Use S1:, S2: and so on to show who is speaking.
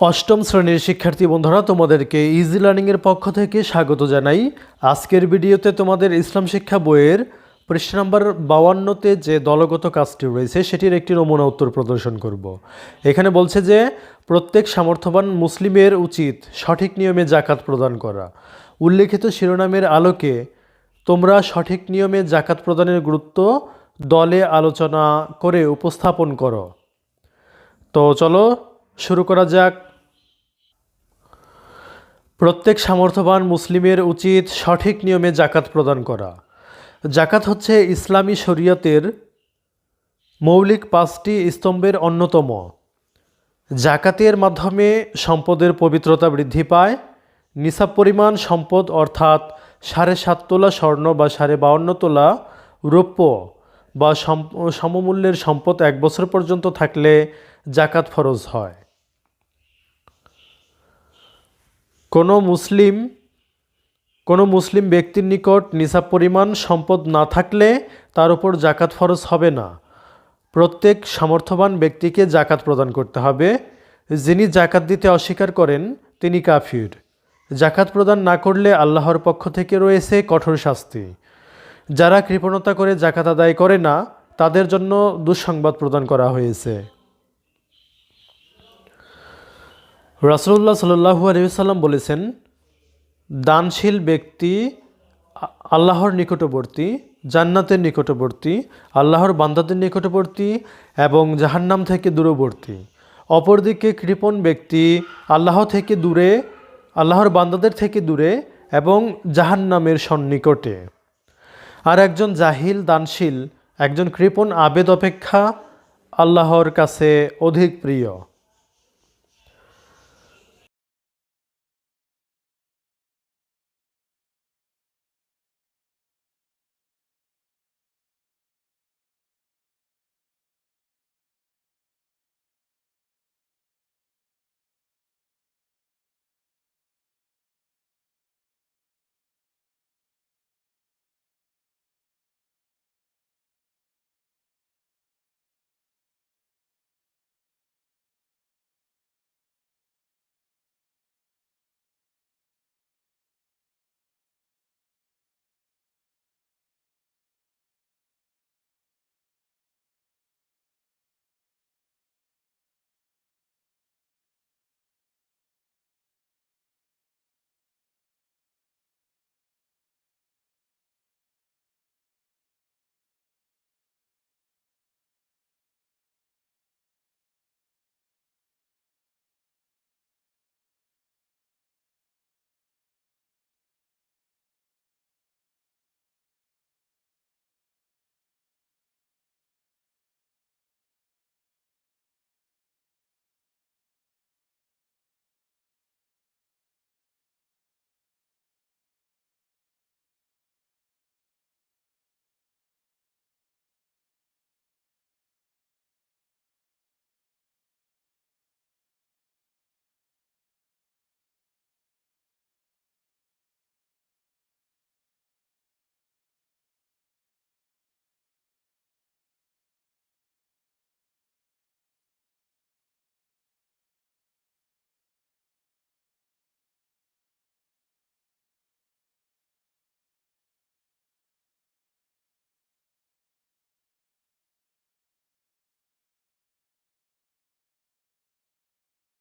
S1: অষ্টম শ্রেণির শিক্ষার্থী বন্ধুরা, তোমাদেরকে ইজি লার্নিংয়ের পক্ষ থেকে স্বাগত জানাই। আজকের ভিডিওতে তোমাদের ইসলাম শিক্ষা বইয়ের পৃষ্ঠা নাম্বার বাউান্নতে যে দলগত কাজটি রয়েছে, সেটির একটি নমুনা উত্তর প্রদর্শন করব। এখানে বলছে যে, প্রত্যেক সামর্থ্যবান মুসলিমের উচিত সঠিক নিয়মে জাকাত প্রদান করা। উল্লেখিত শিরোনামের আলোকে তোমরা সঠিক নিয়মে জাকাত প্রদানের গুরুত্ব দলে আলোচনা করে উপস্থাপন করো। তো চলো, শুরু করা যাক। প্রত্যেক সামর্থ্যবান মুসলিমের উচিত সঠিক নিয়মে জাকাত প্রদান করা। জাকাত হচ্ছে ইসলামী শরীয়তের মৌলিক পাঁচটি স্তম্ভের অন্যতম। জাকাতের মাধ্যমে সম্পদের পবিত্রতা বৃদ্ধি পায়। নিসাব পরিমাণ সম্পদ অর্থাৎ সাড়ে সাত তোলা স্বর্ণ বা সাড়ে বাউন্ন তোলা রৌপ্য বা সম- সমমূল্যের সম্পদ এক বছর পর্যন্ত থাকলে জাকাত ফরজ হয়। কোনো মুসলিম কোনো মুসলিম ব্যক্তির নিকট নিসাব পরিমাণ সম্পদ না থাকলে তার উপর জাকাত ফরজ হবে না। প্রত্যেক সামর্থ্যবান ব্যক্তিকে জাকাত প্রদান করতে হবে। যিনি জাকাত দিতে অস্বীকার করেন, তিনি কাফির। জাকাত প্রদান না করলে আল্লাহর পক্ষ থেকে রয়েছে কঠোর শাস্তি। যারা কৃপণতা করে জাকাত আদায় করে না, তাদের জন্য দুঃসংবাদ প্রদান করা হয়েছে। রাসুল্লাহ সাল্লু আলহিসাল্লাম বলেছেন, দানশীল ব্যক্তি আল্লাহর নিকটবর্তী, জান্নাতের নিকটবর্তী, আল্লাহর বান্দাদের নিকটবর্তী এবং জাহান্নাম থেকে দূরবর্তী। অপরদিকে কৃপণ ব্যক্তি আল্লাহ থেকে দূরে, আল্লাহর বান্দাদের থেকে দূরে এবং জাহান্নামের সন্নিকটে। আর একজন জাহিল, দানশীল, একজন কৃপণ, আবেদ, অপেক্ষা আল্লাহর কাছে অধিক প্রিয়।